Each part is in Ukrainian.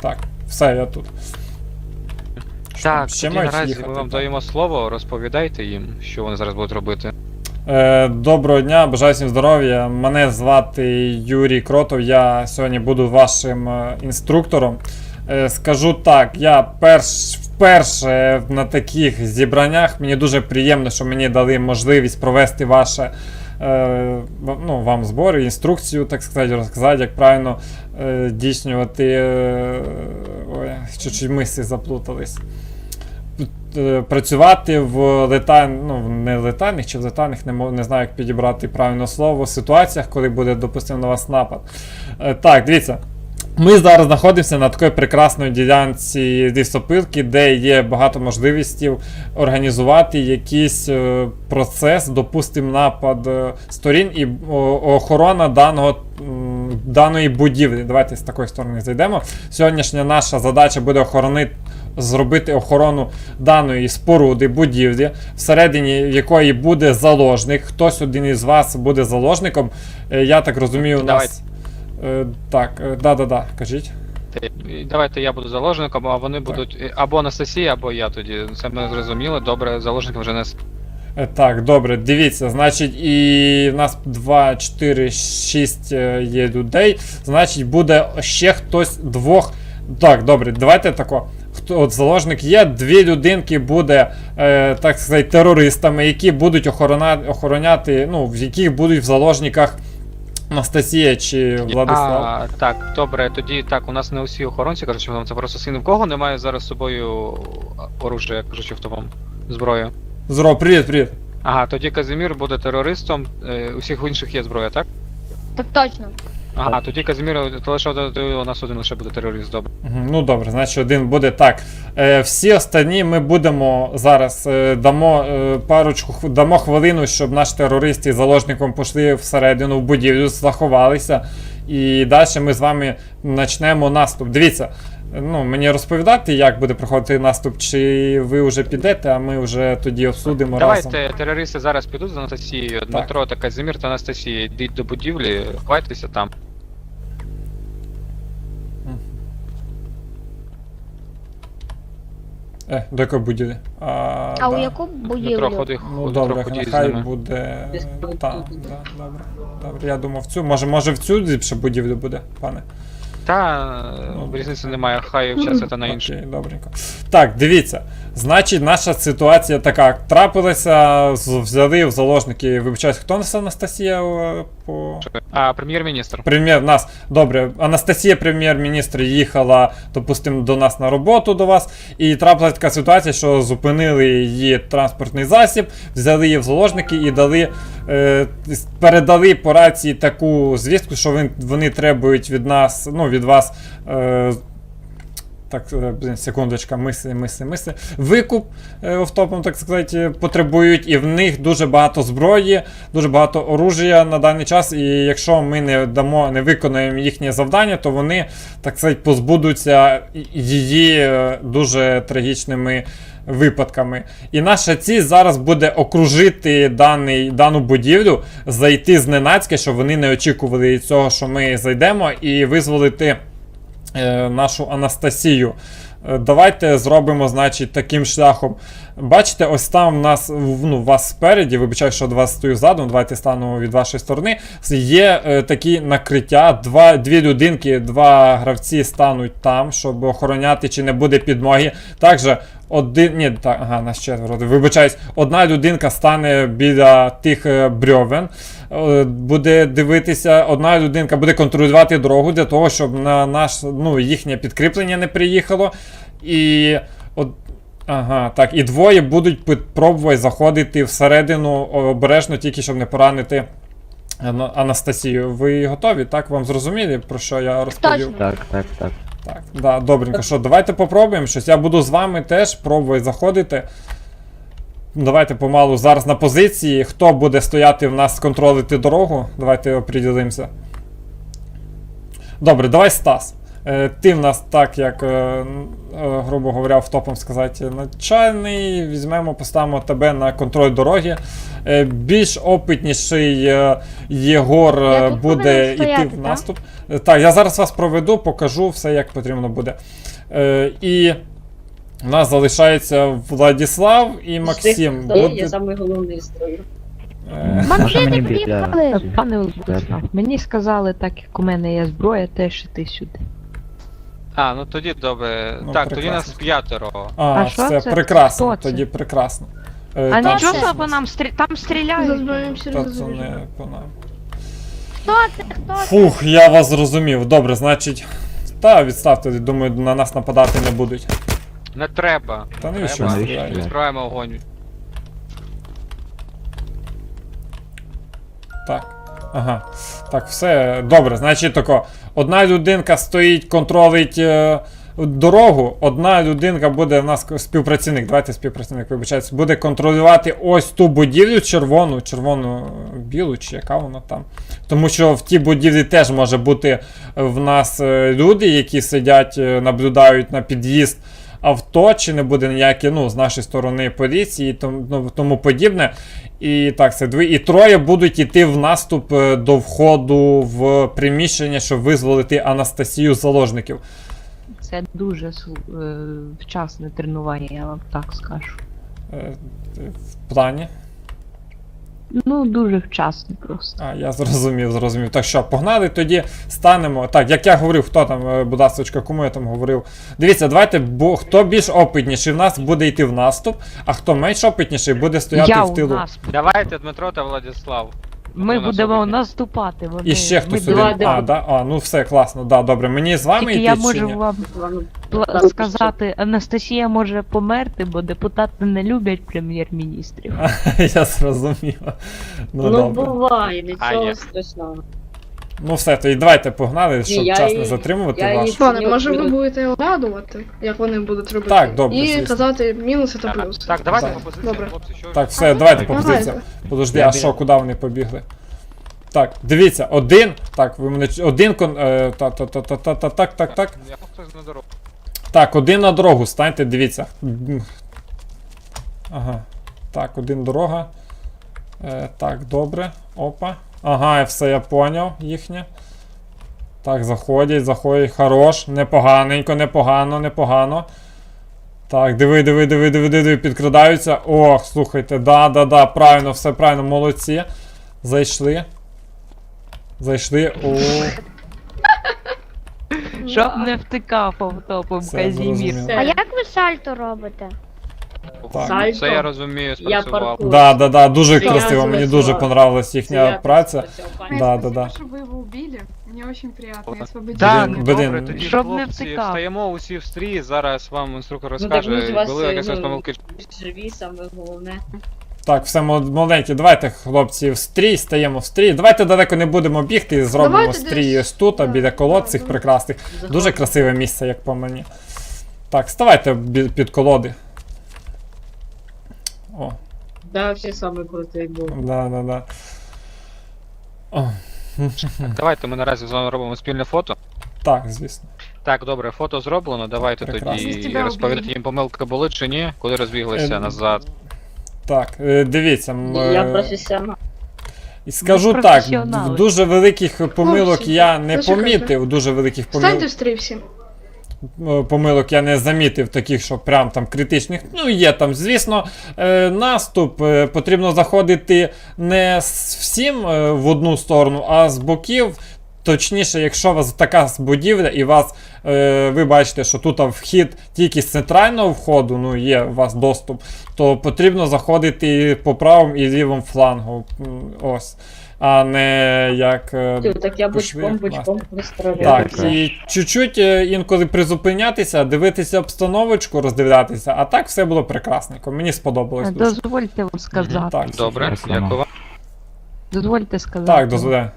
Так, все, я тут. Так, ще тоді наразі їхати, ми вам так? даємо слово, розповідайте їм, що вони зараз будуть робити. Е, доброго дня, бажаю всім здоров'я. Мене звати Юрій Кротов. Я сьогодні буду вашим е, інструктором. Е, скажу так, я перш, вперше на таких зібраннях. Мені дуже приємно, що мені дали можливість провести ваше. Е, Ну, вам збори, інструкцію, так сказати, розказати, як правильно е, дійснювати. е, Ой, чуть-чуть мислі заплутались працювати в леталь... ну, не летальних чи в летальних, не, не знаю, як підібрати правильне слово, ситуаціях, коли буде допустимо на вас напад. Так, дивіться. Ми зараз знаходимося на такій прекрасної ділянці лісопилки, де є багато можливостей організувати якийсь е, процес, допустимо, напад е, сторін і охорона даного, даної будівлі. Давайте з такої сторони зайдемо. Сьогоднішня наша задача буде охоронити. Зробити охорону даної споруди, будівлі, всередині якої буде заложник. Хтось один із вас буде заложником. Е, Я так розумію, у нас. Е, так, е, да-да-да, кажіть. Давайте я буду заложником, а вони будуть е, або Анастасія, або я тоді. Це ми зрозуміли. Добре, заложником вже не с- Е, Так, добре, дивіться, значить, і в нас 2, 4, 6 е, є людей. Значить, буде ще хтось двох. Так, добре, давайте тако. Хто от заложник є, дві людинки буде, е, так сказати, терористами, які будуть охорона, охороняти, ну, в яких будуть в заложниках Анастасія чи Владислав. А, так, добре, тоді так, у нас не усі охоронці, кажуть, вам це просто син. В кого немає зараз з собою оружия, кажучи, в тому зброю. Зро, привіт, привіт. Ага, тоді Казимір буде терористом, е, усіх інших є зброя, так? Так точно. Ага, тоді Казимір то лише у нас один лише буде терорист, добре. Ну добре, значить один буде так. Е, всі останні ми будемо зараз е, дамо е, парочку дамо хвилину, щоб наші терористи з заложником пішли всередину в будівлю, заховалися. І далі ми з вами почнемо наступ. Дивіться, ну мені розповідати, як буде проходити наступ, чи ви вже підете, а ми вже тоді обсудимо разом. Давайте терористи зараз підуть з Анастасією. Дмитро та Казимір та Анастасія. Йдіть до будівлі, ховайтеся там. Е, до якої будівлі? А, А у да. яку Дмитро, будівлю? ходи, Ну ходи добре, трохи з хай ними. буде. Так, да, добре. Добре, я думав в цю. Може, може в цю ліпше будівлю буде, пане? Та Ну, різниці немає, хай вчаться та на інше. Окей, добренько. Так, дивіться. Значить, наша ситуація така. Трапилася, з- взяли в заложники. Вибачаюсь, хто нас Анастасія е, по. А, прем'єр-міністр. Прем'єр нас. Добре, Анастасія, прем'єр-міністр, їхала, допустимо, до нас на роботу до вас. І трапилася така ситуація, що зупинили її транспортний засіб, взяли її в заложники і дали, е, передали по рації таку звістку, що вони, вони требують від нас, ну, від вас. Е, так, е, секундочка, мисли, мисли, мисли. Викуп е, офтопом, так сказати, потребують, і в них дуже багато зброї, дуже багато оружия на даний час. І якщо ми не дамо, не виконаємо їхнє завдання, то вони, так сказати, позбудуться її е, дуже трагічними випадками. І наша ціль зараз буде окружити даний, дану будівлю, зайти зненацька, щоб вони не очікували цього, що ми зайдемо, і визволити е, нашу Анастасію. Е, Давайте зробимо, значить, таким шляхом. Бачите, ось там в нас ну, вас спереді, вибачаю, що до вас стою задом, давайте стану від вашої сторони. Є е, такі накриття, два, дві людинки, два гравці стануть там, щоб охороняти, чи не буде підмоги. Також один. Ні, так, ага, нас четверо. Вибачаюсь, одна людинка стане біля тих е, брьовен, е, буде дивитися, одна людинка буде контролювати дорогу для того, щоб на наш, ну, їхнє підкріплення не приїхало. І. От, Ага, так, і двоє будуть пробувати заходити всередину обережно, тільки щоб не поранити Анастасію. Ви готові? Так, вам зрозуміли, про що я розповів? Так, так, так. Так, да, добренько. Що, давайте попробуємо щось. Я буду з вами теж пробувати заходити. Давайте помалу зараз на позиції. Хто буде стояти в нас контролити дорогу? Давайте оприділимося. Добре, давай Стас. Е, Ти в нас так, як, е, е, грубо говоря, автопом сказати, начальний. Візьмемо, поставимо тебе на контроль дороги. Більш опитніший Єгор Я тут буде йти стояти, в наступ. Е, Так, я зараз вас проведу, покажу все, як потрібно буде. І у нас залишається Владіслав і Максим. Є Буде, самий головний строю? мені сказали, так як у мене є зброя, теж іти сюди. А, ну тоді добре. Ну, так, тоді нас п'ятеро. А, А що все це? прекрасно. Хто це? Тоді прекрасно. Е, А там нічого собі нам стрі... там стріляють. Це не по нам. Хто це? Хто це? Фух, я вас зрозумів. Добре, значить. Та відставте, думаю, на нас нападати не будуть. Не треба. Та навіщо Треба. ви стріляєте? Відкриваємо огонь. Так. Ага. Так, все добре. Значить тако. Одна людинка стоїть, контролить е, дорогу, одна людинка буде в нас співпрацівник. Давайте співпрацівник, вибачаюсь, буде контролювати ось ту будівлю червону, червону білу, чи яка вона там. Тому що в тій будівлі теж може бути в нас е, люди, які сидять, е, наблюдають на під'їзд авто, чи не буде ніякі, ну, з нашої сторони поліції і тому, ну, тому подібне. І так, це дві. І троє будуть йти в наступ е, до входу в приміщення, щоб визволити Анастасію з заложників. Це дуже е, вчасне тренування, я вам так скажу. Е, В плані. Ну, дуже вчасно просто. А, я зрозумів, зрозумів. Так що, погнали, тоді станемо. Так, як я говорив, хто там, е, будь ласка, кому я там говорив. Дивіться, давайте, бо хто більш опитніший в нас буде йти в наступ, а хто менш опитніший буде стояти я в у тилу. нас. Давайте, Дмитро та Владислав. Ми будемо наступати. Вони... І ще ми хтось два- один. А, да? а, ну все, класно, да, добре. Мені з вами Тільки йти я чи можу ні? вам сказати, Анастасія може померти, бо депутати не люблять прем'єр-міністрів. Я зрозумів. Ну, Ну, добре. буває, нічого страшного. Ну все, тоді давайте погнали, щоб я час і- не затримувати я і- вас. Ладно, може ви будете оглядувати, як вони будуть робити. Так, добре, І звісно. казати мінуси та Так, плюси. Так, давайте Так. по позиціям, Добре. хлопці, що Так, все, давайте по Давайте. позиціям. Подожди, Я а що, куди вони побігли? Так, дивіться, один. Так, ви мене один кон. Е, та, та, та, та, та, та, так, так, так. Я хтось на дорогу. Так, один на дорогу, станьте, дивіться. М. Ага. Так, один дорога. Е, так, добре. Опа. Ага, я все, я поняв їхнє. Так, заходять, заходять. Хорош. Непоганенько, непогано, непогано. Так, диви, диви, диви, диви, диви, підкрадаються. Ох, слухайте, да, да, да, правильно, все правильно, молодці. Зайшли. Зайшли. О, Щоб не втикав автопом Все, Казімір. зрозуміло. А як ви сальто робите? Так. Сальто. Це я розумію, Я спрацював. паркую. Да, да, да, дуже я красиво, мені дуже понравилась Це їхня я праця. працював. Да, да, да. что вы его убили. Мне очень приятно, я освободила. Так, Блін, добре, блін. тоді Щоб не хлопці, втикав. встаємо усі в стрій, зараз вам інструктор Ну, так розкаже, ж вас, були якісь ну, помилки. Живі, саме головне. Так, все мол- маленькі, давайте, хлопці, в стрій, стаємо в стрій. Давайте далеко не будемо бігти, і зробимо Давайте стрій десь- ось тут, а да, біля колод да, цих да. прекрасних. Дуже красиве місце, як по мені. Так, ставайте бі- під колоди. О, Да, всі саме крутий був. да, да, да. О, Давайте ми наразі з вами робимо спільне фото. так, звісно. Так, добре, фото зроблено. Давайте Прекрасно. тоді тебе розповідати обійдемо. їм помилки були чи ні, коли розбіглися Ем, назад. Так, е, дивіться. м, Я е, професіонал. І скажу так, професіонали. в дуже великих помилок Хлопці, я не зачекайте. помітив, дуже великих Станьте помилок. в стрій всі. Е, помилок я не замітив таких, що прям там критичних. Ну, є там, звісно, е, наступ. е, Потрібно заходити не всім в одну сторону, а з боків. Точніше, якщо у вас така будівля і вас, е, ви бачите, що тут вхід тільки з центрального входу, ну є у вас доступ, то потрібно заходити по правому і лівому флангу. Ось. А не як. е, Так я бочком, бочком вистріляю. так, і чуть-чуть е, інколи призупинятися, дивитися обстановочку, роздивлятися, а так все було прекрасненько. Мені сподобалось дуже. Дозвольте вам сказати. Так, Добре, дякую вам. Дозвольте сказати. так, дозволяю.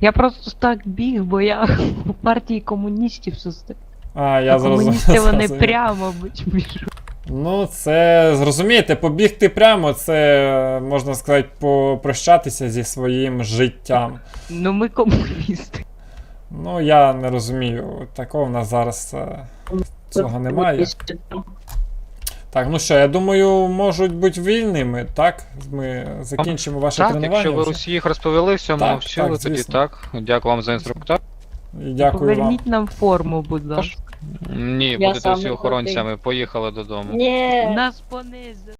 Я просто так біг, бо я у партії комуністів состою. А, я зрозумів. Комуністи вони зрозумів. прямо біжуть. Ну, це зрозумієте, побігти прямо, це можна сказати, попрощатися зі своїм життям. Ну ми комуністи. Ну, я не розумію. Такого в нас зараз е, цього немає. Так, ну що, я думаю, можуть бути вільними, так? Ми закінчимо ваше Так, тренування. якщо ви вже. їх розповіли, всьому Так, всю, так, тоді звісно. так. Дякую вам за інструктор. Дякую вам. Поверніть нам форму, будь ласка. Ні, Я будете всі охоронцями, поїхали додому. Ні. Нас понизили.